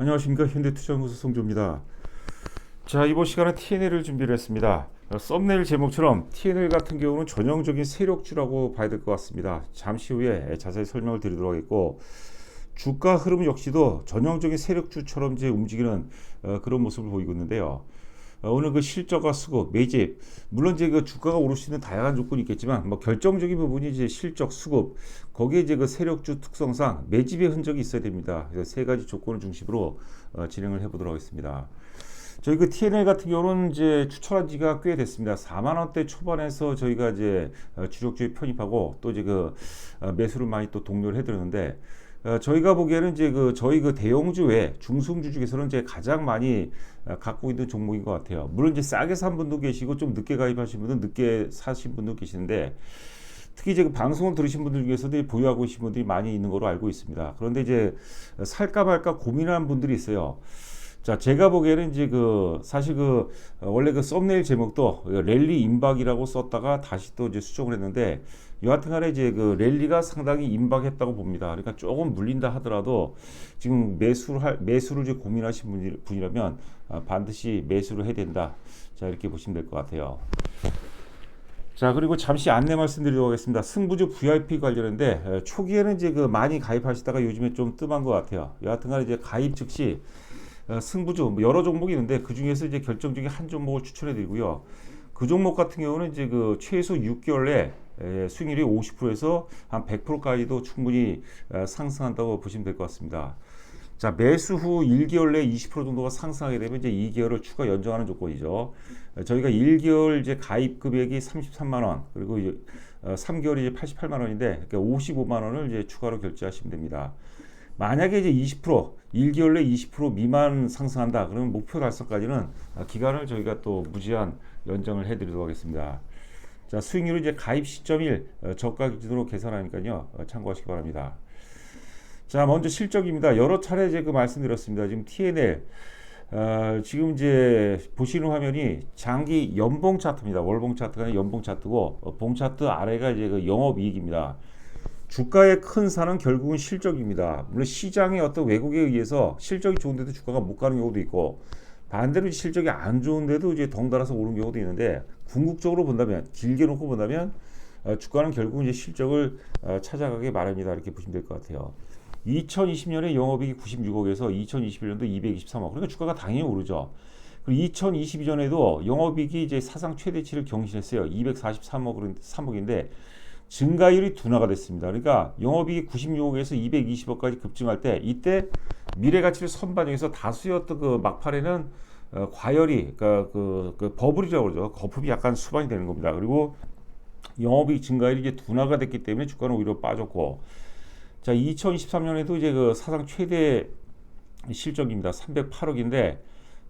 안녕하십니까 현대투자연구소 송조입니다. 자 이번 시간은 TNL을 준비를 했습니다. 어, 썸네일 제목처럼 TNL 같은 경우는 전형적인 세력주라고 봐야 될 것 같습니다. 잠시 후에 자세히 설명을 드리도록 하겠고 주가 흐름 역시도 전형적인 세력주처럼 이제 움직이는 어, 그런 모습을 보이고 있는데요. 어, 오늘 그 실적과 수급, 매집, 물론 이제 그 주가가 오를 수 있는 다양한 조건이 있겠지만, 뭐 결정적인 부분이 이제 실적, 수급, 거기에 이제 그 세력주 특성상 매집의 흔적이 있어야 됩니다. 그래서 세 가지 조건을 중심으로 어, 진행을 해보도록 하겠습니다. 저희 그 TNL 같은 경우는 이제 추천한 지가 꽤 됐습니다. 4만 원대 초반에서 저희가 이제 어, 주력주에 편입하고 또 이제 그 어, 매수를 많이 또 독려를 해드렸는데 어, 저희가 보기에는 이제 그 저희 그 대형주 외 중소주 중에서는 이제 가장 많이 어, 갖고 있는 종목인 것 같아요. 물론 이제 싸게 산 분도 계시고 좀 늦게 가입하신 분은 늦게 사신 분도 계시는데 특히 이제 그 방송을 들으신 분들 중에서도 보유하고 계신 분들이 많이 있는 걸로 알고 있습니다. 그런데 이제 살까 말까 고민하는 분들이 있어요. 자, 제가 보기에는 이제 그 사실 그 어, 원래 그 썸네일 제목도 랠리 임박이라고 썼다가 다시 또 이제 수정을 했는데 여하튼간에 이제 그 랠리가 상당히 임박했다고 봅니다. 그러니까 조금 물린다 하더라도 지금 매수를 할 매수를 이제 고민하신 분이, 분이라면 어, 반드시 매수를 해야 된다. 자 이렇게 보시면 될 것 같아요. 자 그리고 잠시 안내 말씀드리도록 하겠습니다. 승부주 VIP 관련인데 에, 초기에는 이제 그 많이 가입하시다가 요즘에 좀 뜸한 것 같아요. 여하튼간에 이제 가입 즉시 어, 승부주 뭐 여러 종목이 있는데 그 중에서 이제 결정적인 한 종목을 추천해 드리고요. 그 종목 같은 경우는 이제 그 최소 6개월 내 수익률이 50%에서 한 100%까지도 충분히 어, 상승한다고 보시면 될 것 같습니다. 자, 매수 후 1개월 내20% 정도가 상승하게 되면 이제 2개월을 추가 연장하는 조건이죠. 어, 저희가 1개월 이제 가입 금액이 33만 원, 그리고 이제 3개월이 이제 88만 원인데, 그러니까 55만 원을 이제 추가로 결제하시면 됩니다. 만약에 이제 20% 1개월 내 20% 미만 상승한다. 그러면 목표 달성까지는 어, 기간을 저희가 또 무제한 연장을 해드리도록 하겠습니다. 자, 수익률은 이제 가입 시점일 어, 저가 기준으로 계산하니까요. 참고하시기 바랍니다. 자, 먼저 실적입니다. 여러 차례 이제 그 말씀드렸습니다. 지금 TNL 어, 지금 이제 보시는 화면이 장기 연봉 차트입니다. 월봉 차트가 아니라 연봉 차트고 어, 봉 차트 아래가 이제 그 영업 이익입니다. 주가의 큰 산은 결국은 실적입니다. 물론 시장의 어떤 왜곡에 의해서 실적이 좋은데도 주가가 못 가는 경우도 있고 반대로 실적이 안 좋은데도 이제 덩달아서 오른 경우도 있는데 궁극적으로 본다면 길게 놓고 본다면 어, 주가는 결국 이제 실적을 어, 찾아가게 마련이다 이렇게 보시면 될 것 같아요. 2020년에 영업이익이 96억에서 2021년도 223억. 그러니까 주가가 당연히 오르죠. 그리고 2022년에도 영업이익이 이제 사상 최대치를 경신했어요. 243억 3억인데 증가율이 둔화가 됐습니다. 그러니까 영업이익이 96억에서 220억까지 급증할 때 이때 미래 가치를 선반영해서 다수였던 그 막판에는 어, 과열이 그러니까 그, 그 버블이라고 그러죠. 거품이 약간 수반이 되는 겁니다. 그리고 영업이익 증가율이 이제 둔화가 됐기 때문에 주가는 오히려 빠졌고 자 2023년에도 이제 그 사상 최대 실적입니다. 308억인데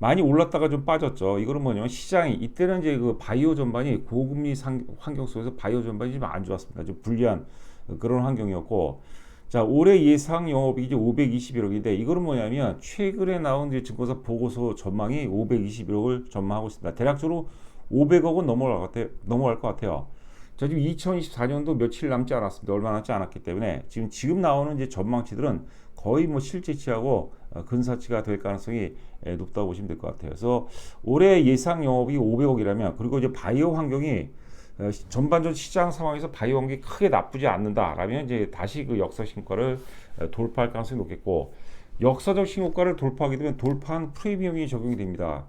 많이 올랐다가 좀 빠졌죠. 이거는 뭐냐면 시장이 이때는 이제 그 바이오 전반이 고금리 상, 환경 속에서 바이오 전반이 좀 안 좋았습니다. 좀 불리한 그런 환경이었고 자 올해 예상 영업이익이 521억인데 이거는 뭐냐면 최근에 나온 이제 증권사 보고서 전망이 521억을 전망하고 있습니다. 대략적으로 500억은 넘어갈 것 같아요. 넘어갈 것 같아요. 자 지금 2024년도 며칠 남지 않았습니다. 얼마 남지 않았기 때문에 지금 지금 나오는 이제 전망치들은 거의 뭐 실제치하고 어, 근사치가 될 가능성이 높다고 보시면 될 것 같아요. 그래서 올해 예상 영업이 500억이라면 그리고 이제 바이오 환경이 어, 전반전 시장 상황에서 바이오 환경이 크게 나쁘지 않는다라면 이제 다시 그 역사 신고가를 어, 돌파할 가능성이 높겠고 역사적 신고가를 돌파하게 되면 돌파한 프리미엄이 적용이 됩니다.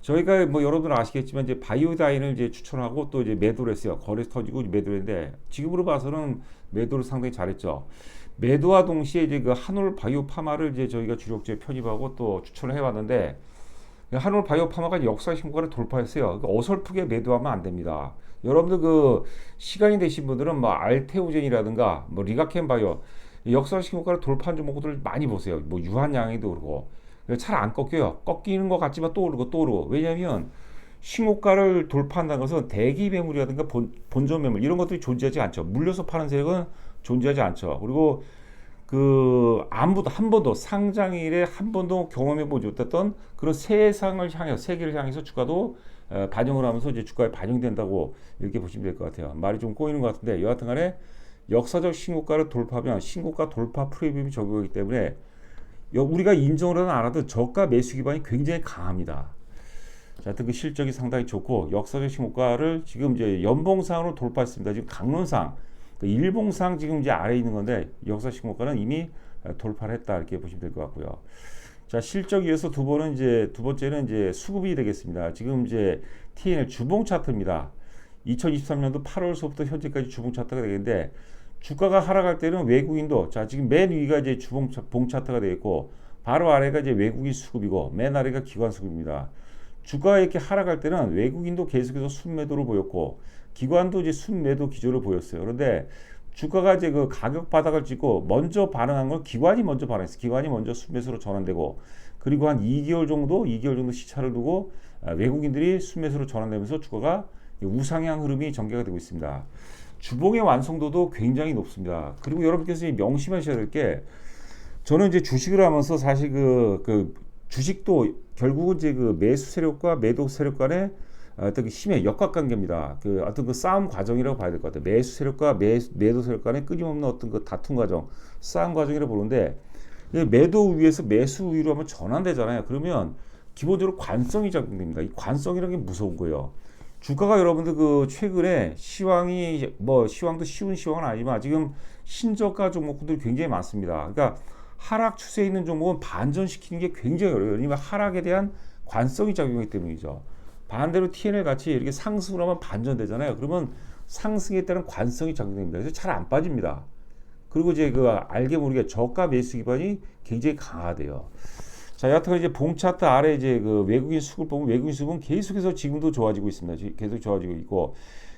저희가 뭐 여러분 아시겠지만 이제 바이오다인을 이제 추천하고 또 이제 매도를 했어요. 거래서 터지고 매도를 했는데 지금으로 봐서는 매도를 상당히 잘했죠. 매도와 동시에 이제 그 한올 바이오 파마를 이제 저희가 주력주에 편입하고 또 추천을 해왔는데 한올 바이오 파마가 역사 신고가를 돌파했어요. 그러니까 어설프게 매도하면 안 됩니다. 여러분들 그 시간이 되신 분들은 뭐 알테오젠이라든가 뭐 리가켄 바이오 역사 신고가를 돌파한 종목들을 많이 보세요. 뭐 유한양이도 그러고 잘 안 꺾여요. 꺾이는 것 같지만 또 오르고 또 오르고 왜냐하면 신고가를 돌파한다는 것은 대기 매물이라든가 본, 본전 매물 이런 것들이 존재하지 않죠. 물려서 파는 세력은 존재하지 않죠. 그리고 그 아무도 한 번도 상장일에 한 번도 경험해 보지 못했던 그런 세상을 향해 세계를 향해서 주가도 어, 반영을 하면서 이제 주가에 반영된다고 이렇게 보시면 될 것 같아요. 말이 좀 꼬이는 것 같은데 여하튼간에 역사적 신고가를 돌파하면 신고가 돌파 프리미엄이 적용하기 때문에 여- 우리가 안 하든 저가 매수 기반이 굉장히 강합니다. 자, 하여튼 그 실적이 상당히 좋고 역사적 신고가를 지금 이제 연봉상으로 돌파했습니다. 지금 강론상, 그 일봉상 지금 이제 아래 에 있는 건데 역사 신고가는 이미 돌파를 했다 이렇게 보시면 될 것 같고요. 자 실적 위에서 두 번은 이제 두 번째는 이제 수급이 되겠습니다. 지금 이제 TNL 주봉 차트입니다. 2023년도 8월서부터 현재까지 주봉 차트가 되겠는데 주가가 하락할 때는 외국인도 자 지금 맨 위가 이제 주봉 차- 봉 차트가 되겠고 바로 아래가 이제 외국인 수급이고 맨 아래가 기관 수급입니다. 주가가 이렇게 하락할 때는 외국인도 계속해서 순매도를 보였고 기관도 이제 순매도 기조를 보였어요. 그런데 주가가 이제 그 가격 바닥을 찍고 먼저 반응한 건 기관이 먼저 반응했어요. 기관이 먼저 순매수로 전환되고 그리고 한 2개월 정도, 2개월 정도 시차를 두고 아, 외국인들이 순매수로 전환되면서 주가가 우상향 흐름이 전개가 되고 있습니다. 주봉의 완성도도 굉장히 높습니다. 그리고 여러분께서 이 명심하셔야 될 게 저는 이제 주식을 하면서 사실 그, 그 주식도 결국은 이제 그 매수 세력과 매도 세력 간의 어떤 그 힘의 역학관계입니다. 그 어떤 그 싸움 과정이라고 봐야 될 것 같아요. 매수 세력과 매, 매도 세력 간의 끊임없는 어떤 그 다툼 과정, 싸움 과정이라고 보는데 이 매도 우위에서 매수 우위로 한번 전환되잖아요. 그러면 기본적으로 관성이 작용됩니다. 이 관성이라는 게 무서운 거예요. 주가가 여러분들 그 최근에 시황이 뭐 시황도 쉬운 시황은 아니지만 지금 신저가 종목들이 굉장히 많습니다. 그러니까 하락 추세에 있는 종목은 반전시키는 게 굉장히 어려워요. 왜냐면 하락에 대한 관성이 작용하기 때문이죠. 반대로 TNL 같이 이렇게 상승을 하면 반전되잖아요. 그러면 상승에 따른 관성이 작용됩니다. 그래서 잘 안 빠집니다. 그리고 이제 그 알게 모르게 저가 매수 기반이 굉장히 강하대요. 자, 여하튼 이제 봉 차트 아래 이제 그 외국인 수급 보면 외국인 수급은 계속해서 지금도 좋아지고 있습니다. 지- 계속 좋아지고 있고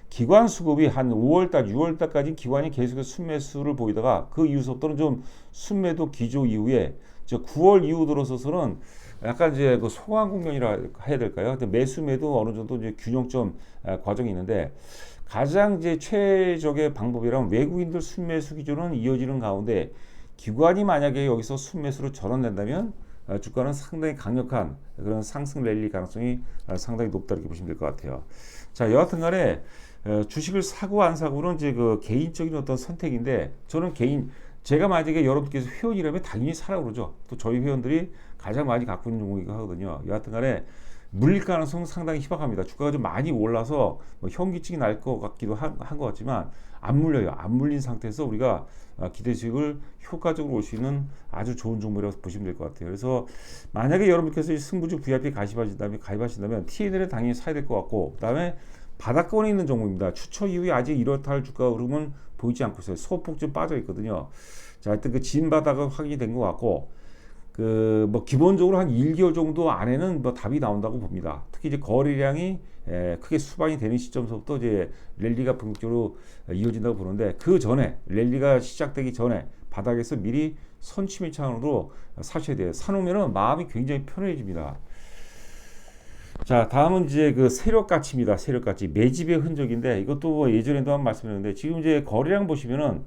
기관 수급이 한 5월 달, 6월 달까지 기관이 계속해서 순매수를 보이다가 그 이후부터는 좀 순매도 기조 이후에 저 9월 이후 들어서서는 약간 이제 그 소강 국면이라 해야 될까요? 매수 매도 어느 정도 이제 균형점 아, 과정이 있는데 가장 이제 최적의 방법이란 외국인들 순매수 기조는 이어지는 가운데 기관이 만약에 여기서 순매수로 전환된다면 어, 주가는 상당히 강력한 그런 상승 랠리 가능성이 어, 상당히 높다 이렇게 보시면 될 것 같아요. 자 여하튼간에 어, 주식을 사고 안 사고는 이제 그 개인적인 어떤 선택인데 저는 개인 제가 만약에 여러분께서 회원이라면 당연히 사라고 그러죠. 또 저희 회원들이 가장 많이 갖고 있는 종목이기도 하거든요. 여하튼 간에 물릴 가능성 은 상당히 희박합니다. 주가가 좀 많이 올라서 뭐 현기증이 날 것 같기도 한 것 같지만 안 물려요. 안 물린 상태에서 우리가 어, 기대식을 효과적으로 올 수 있는 아주 좋은 종목이라고 보시면 될 것 같아요. 그래서 만약에 여러분께서 이 승부주 VIP 가입하신다면 가입하신다면 TNL을 당연히 사야 될 것 같고 그다음에 바닥권에 있는 종목입니다. 추처 이후에 아직 이렇다 할 주가 흐름은 보이지 않고 있어요. 소폭 좀 빠져 있거든요. 자, 하여튼 그 진 바닥은 확인이 된 것 같고 그 뭐 기본적으로 한 1개월 정도 안에는 뭐 답이 나온다고 봅니다. 특히 이제 거래량이 에, 크게 수반이 되는 시점부터 이제 랠리가 본격적으로 이어진다고 보는데 그 전에 랠리가 시작되기 전에 바닥에서 미리 선취매 차원으로 사셔야 돼요. 사놓으면은 마음이 굉장히 편해집니다. 자, 다음은 이제 그 세력 가치입니다. 세력 가치 매집의 흔적인데 이것도 뭐 예전에도 한 말씀드렸는데 지금 이제 거래량 보시면은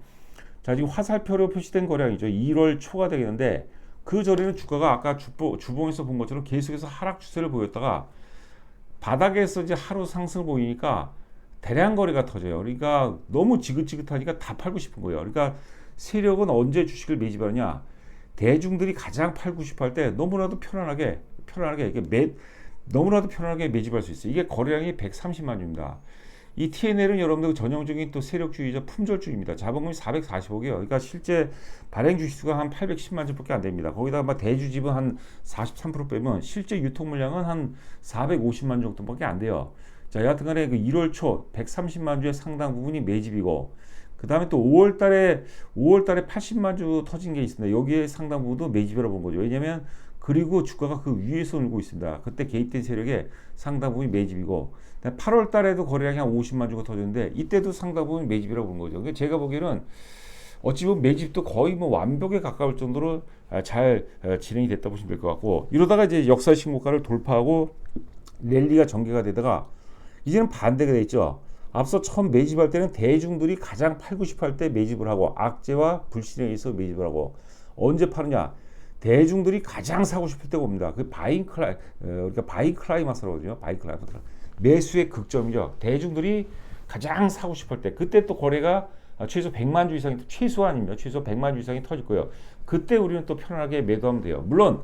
자 지금 화살표로 표시된 거래량이죠. 1월 초가 되겠는데 그 전에는 주가가 아까 주보, 주봉에서 본 것처럼 계속해서 하락 추세를 보였다가 바닥에서 이제 하루 상승을 보이니까 대량 거래가 터져요. 그러니까 너무 지긋지긋하니까 다 팔고 싶은 거예요. 그러니까 세력은 언제 주식을 매집하느냐? 대중들이 가장 팔고 싶어 할 때 너무나도 편안하게 편안하게 이게 매 너무나도 편안하게 매집할 수 있어요. 이게 거래량이 130만 주입니다. 이 TNL은 여러분들 전형적인 또 세력주의자 품절주입니다. 자본금이 440억이에요. 그러니까 실제 발행 주식수가 한 810만 주밖에 안 됩니다. 거기다가 막 대주집은 한43% 빼면 실제 유통 물량은 한 450만 주 정도밖에 안 돼요. 자, 여하튼간에 그 1월 초 130만 주의 상당 부분이 매집이고 그 다음에 또 5월 달에 5월 달에 80만 주 터진 게 있습니다. 여기에 상당 부분도 매집이라고 본 거죠. 왜냐면 그리고 주가가 그 위에서 울고 있습니다. 그때 개입된 세력의 상당 부분이 매집이고 8월 달에도 거래량이 한 50만 주가 터졌는데 이때도 상당 부분이 매집이라고 본 거죠. 그러니까 제가 보기에는 어찌 보면 매집도 거의 뭐 완벽에 가까울 정도로 아, 잘 어, 진행이 됐다 보시면 될 것 같고 이러다가 이제 역사 신고가를 돌파하고 랠리가 전개가 되다가 이제는 반대가 돼 있죠. 앞서 처음 매집할 때는 대중들이 가장 팔고 할때 매집을 하고 악재와 불신에 의해서 매집을 하고 언제 파느냐 대중들이 가장 사고 싶을 때 옵니다. 그 바잉 클라이, 어, 그러니까 바잉 클라이마스라고 하거든요. 바잉 클라이마스. 매수의 극점이죠. 대중들이 가장 사고 싶을 때, 그때 또 거래가 아, 최소 100만 주 이상이 최소한입니다. 최소 100만 주 이상이 터질 거예요. 그때 우리는 또 편안하게 매도하면 돼요. 물론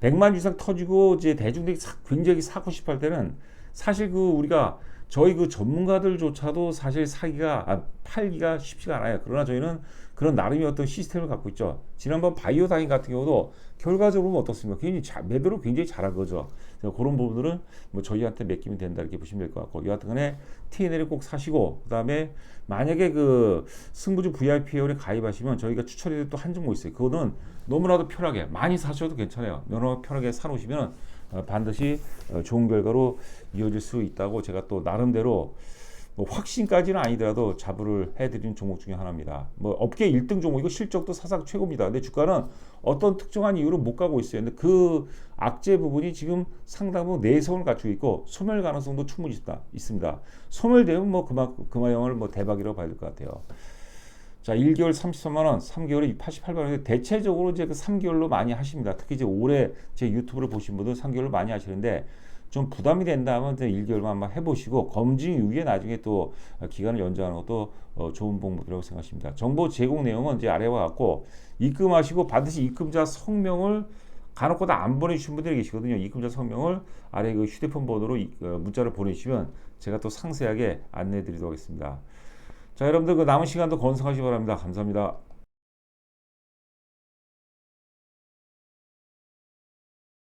100만 주 이상 터지고 이제 대중들이 사- 굉장히 사고 할 때는 사실 그 우리가 저희 그 전문가들조차도 사실 사기가 아, 팔기가 쉽지가 않아요. 그러나 저희는 그런 나름의 어떤 시스템을 갖고 있죠. 지난번 바이오 다인 같은 경우도 결과적으로 어떻습니까? 굉장히 자, 매도를 굉장히 잘한 거죠. 그래서 그런 부분들은 뭐 저희한테 맡기면 된다 이렇게 보시면 될 것 같고 여하튼간에 TNL을 꼭 사시고 그다음에 만약에 그 승부주 VIP 회원에 가입하시면 저희가 추천해드릴 또 한 종목 있어요. 그거는 너무나도 편하게 많이 사셔도 괜찮아요. 너무 편하게 사놓으시면 어, 반드시 어, 좋은 결과로 이어질 수 있다고 제가 또 나름대로 뭐 확신까지는 아니더라도 자부를 해드리는 종목 중에 하나입니다. 뭐 업계 1등 종목 이거 실적도 사상 최고입니다. 근데 주가는 어떤 특정한 이유로 못 가고 있어요. 근데 그 악재 부분이 지금 상당 부분 내성을 갖추고 있고 소멸 가능성도 충분히 있다, 있습니다. 소멸되면 뭐 그만 그마영을 뭐 대박이라고 봐야 될 것 같아요. 자, 1개월 33만 원, 3개월에 88만 원. 대체적으로 이제 그 3개월로 많이 하십니다. 특히 이제 올해 제 유튜브를 보신 분들 3개월로 많이 하시는데 좀 부담이 된다면 이제 1개월만 한번 해보시고 검증 이후에 나중에 또 기간을 연장하는 것도 어, 좋은 방법이라고 생각합니다. 정보 제공 내용은 이제 아래와 같고 입금하시고 반드시 입금자 성명을 간혹가다 안 보내주신 분들이 계시거든요. 입금자 성명을 아래 그 휴대폰 번호로 이- 어, 문자를 보내주시면 제가 또 상세하게 안내해 드리도록 하겠습니다. 자, 여러분들 그 남은 시간도 건승하시기 바랍니다. 감사합니다.